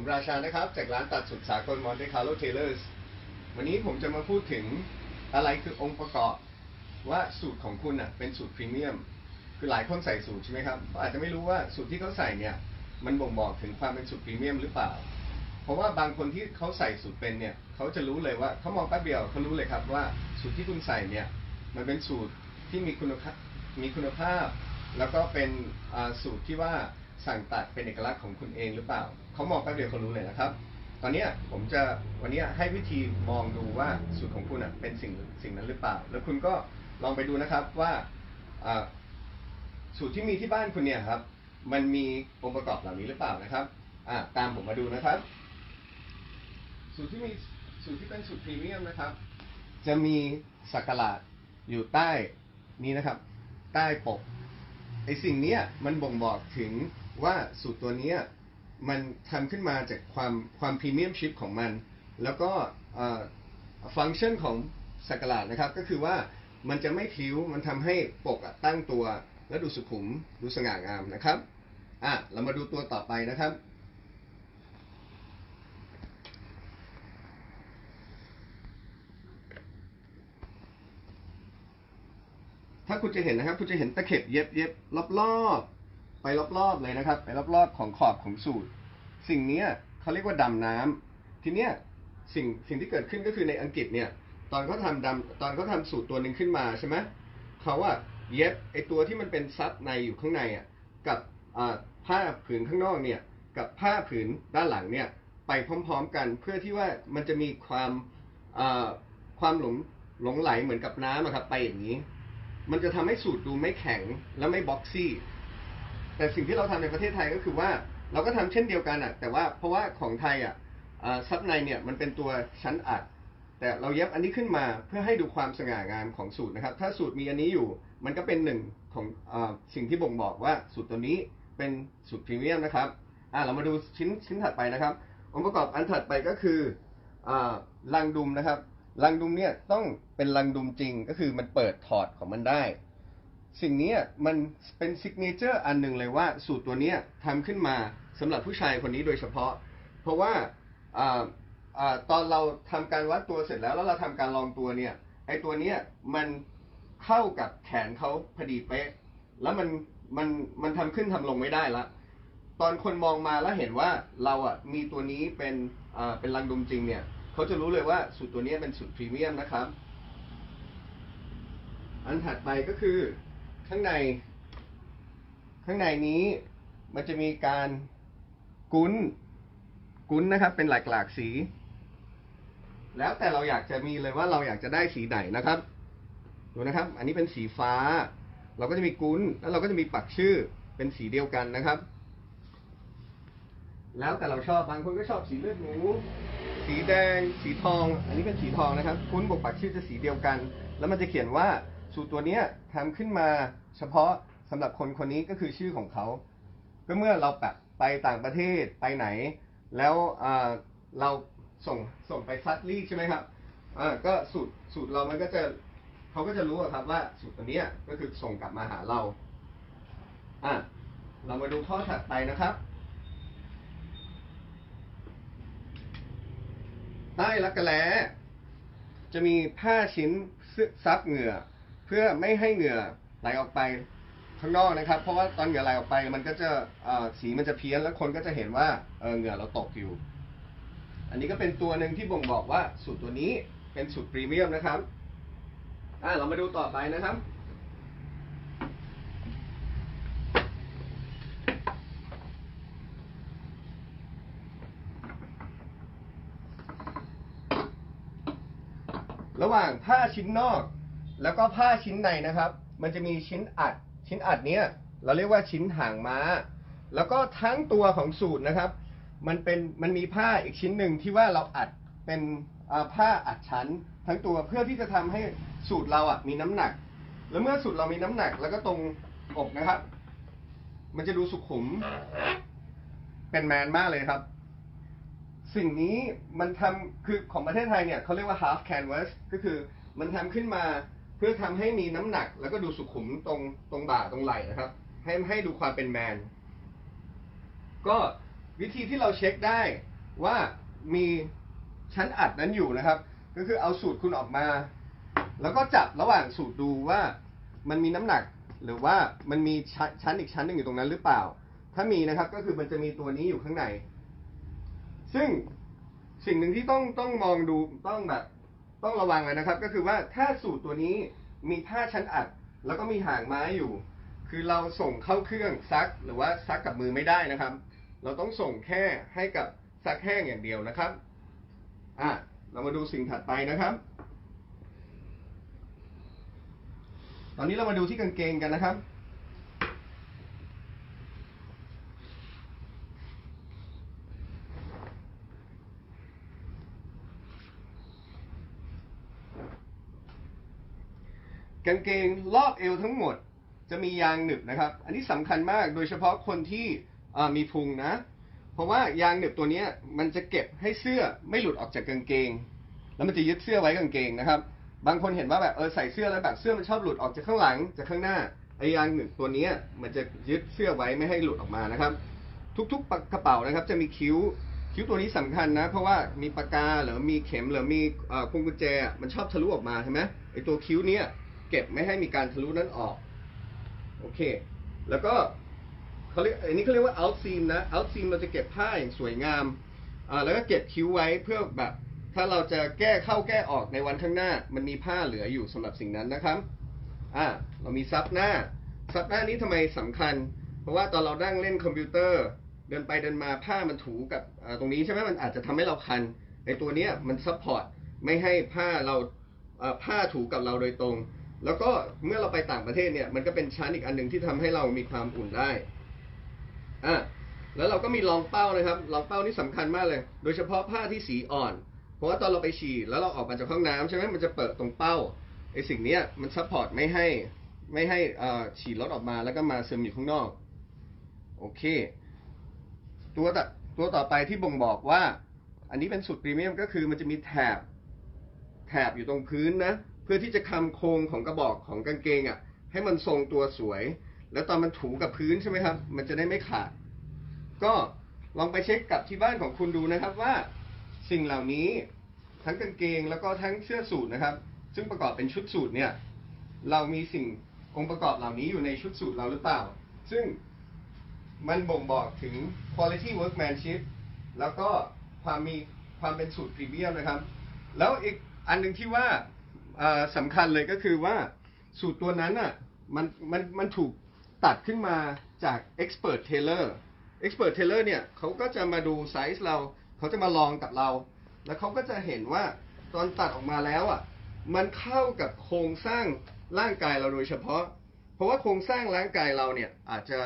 ผมราชานะครับ จากร้านตัดสุดสากลมอนเตคาร์โลเทเลอร์สวันนี้ผมจะมาพูดถึงอะไรคือองค์ประกอบ ว่าสูตรของคุณอะเป็นสูตรพรีเมียม คือหลายคนใส่สูตรใช่ไหมครับก็อาจจะไม่รู้ว่าสูตรที่เขาใส่เนี่ย มันบ่งบอกถึงความเป็นสูตรพรีเมียมหรือเปล่า เพราะว่าบางคนที่เขาใส่สูตรเป็นเนี่ยเขาจะรู้เลยว่าเขามองแป๊บเดียวเขารู้เลยครับว่าสูตรที่คุณใส่เนี่ย มันเป็นสูตรที่มีคุณภาพมีคุณภาพ แล้วก็เป็นสูตรที่ว่า สั่งตัดเป็นเอกลักษณ์ของคุณเองหรือเปล่า เขามองแป๊บเดียวเขารู้เลยนะครับ ตอนนี้ผมจะวันนี้ให้วิธีมองดูว่าสูตรของคุณอะเป็นสิ่งสิ่งนั้นหรือเปล่า แล้วคุณก็ลองไปดูนะครับว่าสูตรที่มีที่บ้านคุณเนี่ยครับ มันมีองค์ประกอบเหล่านี้หรือเปล่านะครับตามผมมาดูนะครับ สูตรที่มีสูตรที่เป็นสูตรพรีเมียมนะครับ จะมีสักการะอยู่ใต้นี้นะครับ ใต้ปกไอสิ่งนี้มันบ่งบอกถึง ว่าสูตรตัวนี้มันทำขึ้นมาจากความความพรีเมียมชิพของมัน แล้วก็ฟังก์ชันของสักการะนะครับ ก็คือว่ามันจะไม่พิ้วมันทำให้ปกตั้งตัวและดูสุขุมดูสง่างามนะครับอะเรามาดูตัวต่อไปนะครับถ้าคุณจะเห็นนะครับ คุณจะเห็นตะเข็บเย็บเย็บรอบๆ ไปรอบๆเลยนะครับ ไปรอบๆของขอบของสูตร สิ่งนี้เขาเรียกว่าดำน้ำทีเนี้ยสิ่งสิ่งที่เกิดขึ้นก็คือในอังกฤษเนี่ย ตอนเขาทำดำตอนเขาทำสูตรตัวหนึ่งขึ้นมาใช่ไหมเขาอะเย็บไอตัวที่มันเป็นซับในอยู่ข้างในอะกับผ้าผืนข้างนอกเนี่ยกับผ้าผืนด้านหลังเนี่ยไปพร้อมๆกันเพื่อที่ว่ามันจะมีความความหลงหลงไหลเหมือนกับน้ำอะครับไปอย่างนี้ มันจะทำให้สูตรดูไม่แข็งและไม่บ็อกซี่ แต่สิ่งที่เราทำในประเทศไทยก็คือว่าเราก็ทำเช่นเดียวกันอะ แต่ว่าเพราะว่าของไทยอะซับในเนี่ยมันเป็นตัวชั้นอัด แต่เราเย็บอันนี้ขึ้นมาเพื่อให้ดูความสง่างามของสูตรนะครับ ถ้าสูตรมีอันนี้อยู่มันก็เป็นหนึ่งของอสิ่งที่บ่งบอกว่าสูตรตัวนี้เป็นสูตรพรีเมียมนะครับอ่าเรามาดูชิ้นชิ้นถัดไปนะครับองค์ประกอบอันถัดไปก็คืออลังดุมนะครับลังดุมเนี่ยต้องเป็นลังดุมจริงก็คือมันเปิดถอดของมันได้ สิ่งนี้มันเป็นซิกเนเจอร์อันหนึ่งเลยว่าสูตรตัวนี้ทำขึ้นมาสำหรับผู้ชายคนนี้โดยเฉพาะ เพราะว่าออตอนเราทำการวัดตัวเสร็จแล้วแล้วเราทำการลองตัวเนี่ยไอตัวนี้มันเข้ากับแขนเขาพอดีเป๊ะ แล้วมันมันมันทำขึ้นทำลงไม่ได้ละตอนคนมองมาแล้วเห็นว่าเราอะมีตัวนี้เป็นอ่าเป็นลังดุมจริงเนี่ยเขาจะรู้เลยว่าสูตรตัวนี้เป็นสูตรพรีเมียมนะครับ อันถัดไปก็คือ ข้างใน ข้างในนี้มันจะมีการกุ้นกุ้นนะครับ เป็นหลากหลากสี แล้วแต่เราอยากจะมีเลยว่าเราอยากจะได้สีไหนนะครับ ดูนะครับ อันนี้เป็นสีฟ้า เราก็จะมีกุ้นแล้วเราก็จะมีปักชื่อเป็นสีเดียวกันนะครับ แล้วแต่เราชอบบางคนก็ชอบสีเลือดหมูสีแดง สีทอง อันนี้เป็นสีทองนะครับ คุ้นบวกปักชื่อจะสีเดียวกัน แล้วมันจะเขียนว่า สูตรตัวเนี้ยทำขึ้นมาเฉพาะสำหรับคนคนนี้ก็คือชื่อของเขาก็เมื่อเราแบบไปต่างประเทศไปไหน แล้วเราส่งส่งไปซัดรีใช่ไหมครับก็สูตรสูตรเรามันก็จะเขาก็จะรู้ครับว่าสูตรตัวเนี้ยก็คือส่งกลับมาหาเราอะเรามาดูข้อถัดไปนะครับ ใต้รักแร้จะมีผ้าชิ้นซับเหงื่อ พื่อไม่ให้เหงื่อไหลออกไปข้างนอกนะครับ เพราะว่าตอนเหงื่อไหลออกไป มันก็จะสีมันจะเพี้ยนแล้วคนก็จะเห็นว่าเออเหงื่อเราตกอยู่ อันนี้ก็เป็นตัวหนึ่งที่บ่งบอกว่าสูตรตัวนี้เป็นสูตรพรีเมียมนะครับอ่าเรามาดูต่อไปนะครับ ระหว่างผ้าชิ้นนอก แล้วก็ผ้าชิ้นในนะครับ มันจะมีชิ้นอัด ชิ้นอัดเนี้ยเราเรียกว่าชิ้นหางม้า แล้วก็ทั้งตัวของสูตรนะครับ มันเป็นมันมีผ้าอีกชิ้นหนึ่งที่ว่าเราอัดเป็นผ้าอัดชั้น ทั้งตัวเพื่อที่จะทำให้สูตรเราอะมีน้ำหนัก แล้วเมื่อสูตรเรามีน้ำหนัก แล้วก็ตรงอกนะครับ มันจะดูสุขุม เป็นแมนมากเลยครับ สิ่งนี้มันทำคือของประเทศไทยเนี่ยเขาเรียกว่า half canvas ก็คือมันทำขึ้นมา เพื่อทำให้มีน้ำหนัก แล้วก็ดูสุขุมตรงตรงบ่าตรงไหล่นะครับ ให้ให้ดูความเป็นแมน ก็วิธีที่เราเช็คได้ว่ามีชั้นอัดนั้นอยู่นะครับ ก็คือเอาสูตรคุณออกมา แล้วก็จับระหว่างสูตรดูว่ามันมีน้ำหนัก หรือว่ามันมีชชั้นอีกชั้นหนึ่งอยู่ตรงนั้นหรือเปล่า ถ้ามีนะครับก็คือมันจะมีตัวนี้อยู่ข้างใน ซึ่งสิ่งหนึ่งที่ต้องต้องมองดูต้องแบบ ต้องระวังเลยนะครับ ก็คือว่าถ้าสูตรตัวนี้มีผ้าชั้นอัด แล้วก็มีหางไม้อยู่ คือเราส่งเข้าเครื่องซักหรือว่าซักกับมือไม่ได้นะครับ เราต้องส่งแค่ให้กับซักแห้งอย่างเดียวนะครับอะเรามาดูสิ่งถัดไปนะครับ ตอนนี้เรามาดูที่กางเกงกันนะครับ กางเกงรอบเอวทั้งหมดจะมียางหนึบนะครับ อันนี้สำคัญมากโดยเฉพาะคนที่มีพุงนะ เพราะว่ายางหนึบตัวนี้มันจะเก็บให้เสื้อไม่หลุดออกจากกางเกง แล้วมันจะยึดเสื้อไว้กางเกงนะครับ บางคนเห็นว่าแบบเออใส่เสื้อแล้วแบบเสื้อมันชอบหลุดออกจากข้างหลังจากข้างหน้าไอ้ยางหนึบตัวนี้มันจะยึดเสื้อไว้ไม่ให้หลุดออกมานะครับ ทุกๆกระเป๋านะครับ จะมีคิ้วคิ้วตัวนี้สำคัญนะ เพราะว่ามีปากกาหรือมีเข็มหรือมีอ่อพวงกุญแจมันชอบทะลุออกมาใช่ไหมไอ้ตัวคิ้วเนี้ย เก็บไม่ให้มีการทะลุนั้นออก โอเค แล้วก็เขาเรียกอันนี้เขาเรียกว่า out seam นะ out seam เราจะเก็บผ้าอย่างสวยงามอ่าแล้วก็เก็บคิ้วไว้เพื่อแบบ ถ้าเราจะแก้เข้าแก้ออกในวันข้างหน้า มันมีผ้าเหลืออยู่สำหรับสิ่งนั้นนะครับอ่าเรามีซับหน้า ซับหน้านี้ทำไมสำคัญ เพราะว่าตอนเรานั่งเล่นคอมพิวเตอร์ เดินไปเดินมาผ้ามันถูกับตรงนี้ใช่ไหมมันอาจจะทำให้เราคันไอตัวเนี้ยมันซัพพอร์ตไม่ให้ผ้าเราผ้าถูกับเราโดยตรง แล้วก็เมื่อเราไปต่างประเทศเนี่ย มันก็เป็นชั้นอีกอันหนึ่งที่ทำให้เรามีความอุ่นได้อะแล้วเราก็มีรองเป้านะครับรองเป้านี่สำคัญมากเลย โดยเฉพาะผ้าที่สีอ่อน เพราะว่าตอนเราไปฉี่แล้วเราออกมาจากห้องน้ำใช่ไหมมันจะเปิดตรงเป้าไอสิ่งเนี้ยมันซัพพอร์ตไม่ให้ไม่ให้อ่อฉี่รถออกมาแล้วก็มาซึมอยู่ข้างนอก โอเค ตัวต่อตัวต่อไปที่บ่งบอกว่า อันนี้เป็นสุดพรีเมียมก็คือมันจะมีแถบแถบอยู่ตรงพื้นนะ เพื่อที่จะคำโครงของกระบอกของกางเกงอะ่ะ ให้มันทรงตัวสวย แล้วตอนมันถูกับพื้นใช่ไหมครับ มันจะได้ไม่ขาด ก็ลองไปเช็คกับที่บ้านของคุณดูนะครับว่าสิ่งเหล่านี้ทั้งกางเกงแล้วก็ทั้งเสื้อสูทนะครับ ซึ่งประกอบเป็นชุดสูทเนี่ย เรามีสิ่งองค์ประกอบเหล่านี้อยู่ในชุดสูทเราหรือเปล่า ซึ่งมันบ่งบอกถึง quality workmanship แล้วก็ความมีความเป็นสูตรพรีเมียมนะครับ แล้วอีกอันหนึ่งที่ว่า สำคัญเลยก็คือว่าสูตรตัวนั้นอะมันมันมันถูกตัดขึ้นมาจาก expert tailor expert tailor เนี่ยเขาก็จะมาดูไซส์เรา เขาจะมาลองกับเรา แล้วเขาก็จะเห็นว่าตอนตัดออกมาแล้วอะมันเข้ากับโครงสร้างร่างกายเราโดยเฉพาะ เพราะว่าโครงสร้างร่างกายเราเนี่ยอาจจะ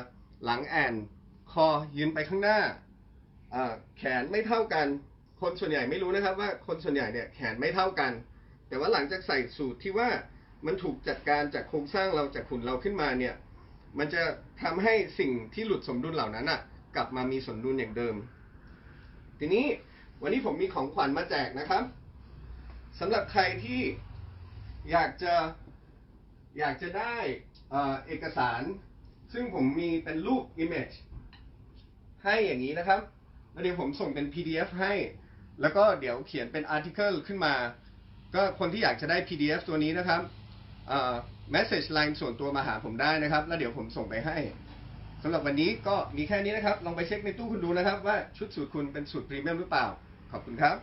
หลังแอนคอยืนไปข้างหน้าอ่าแขนไม่เท่ากัน คนส่วนใหญ่ไม่รู้นะครับว่าคนส่วนใหญ่เนี่ยแขนไม่เท่ากัน แต่ว่าหลังจากใส่สูตรที่ว่ามันถูกจัดการจากโครงสร้างเราจากหุ่นเราขึ้นมาเนี่ย มันจะทำให้สิ่งที่หลุดสมดุลเหล่านั้นอะกลับมามีสมดุลอย่างเดิม ทีนี้วันนี้ผมมีของขวัญมาแจกนะครับสำหรับใครที่อยากจะอยากจะได้เอ่อเอกสาร ซึ่งผมมีเป็นรูป image ให้อย่างนี้นะครับแล้วเดี๋ยวผมส่งเป็น PDF ให้ แล้วก็เดี๋ยวเขียนเป็น article ขึ้นมา ก็คนที่อยากจะได้ PDF ตัวนี้นะครับเอ่อ message line ส่วนตัวมาหาผมได้นะครับ แล้วเดี๋ยวผมส่งไปให้สำหรับวันนี้ก็มีแค่นี้นะครับ ลองไปเช็คในตู้คุณดูนะครับ ว่าชุดสูตรคุณเป็นสูตรพรีเมียมหรือเปล่า ขอบคุณครับ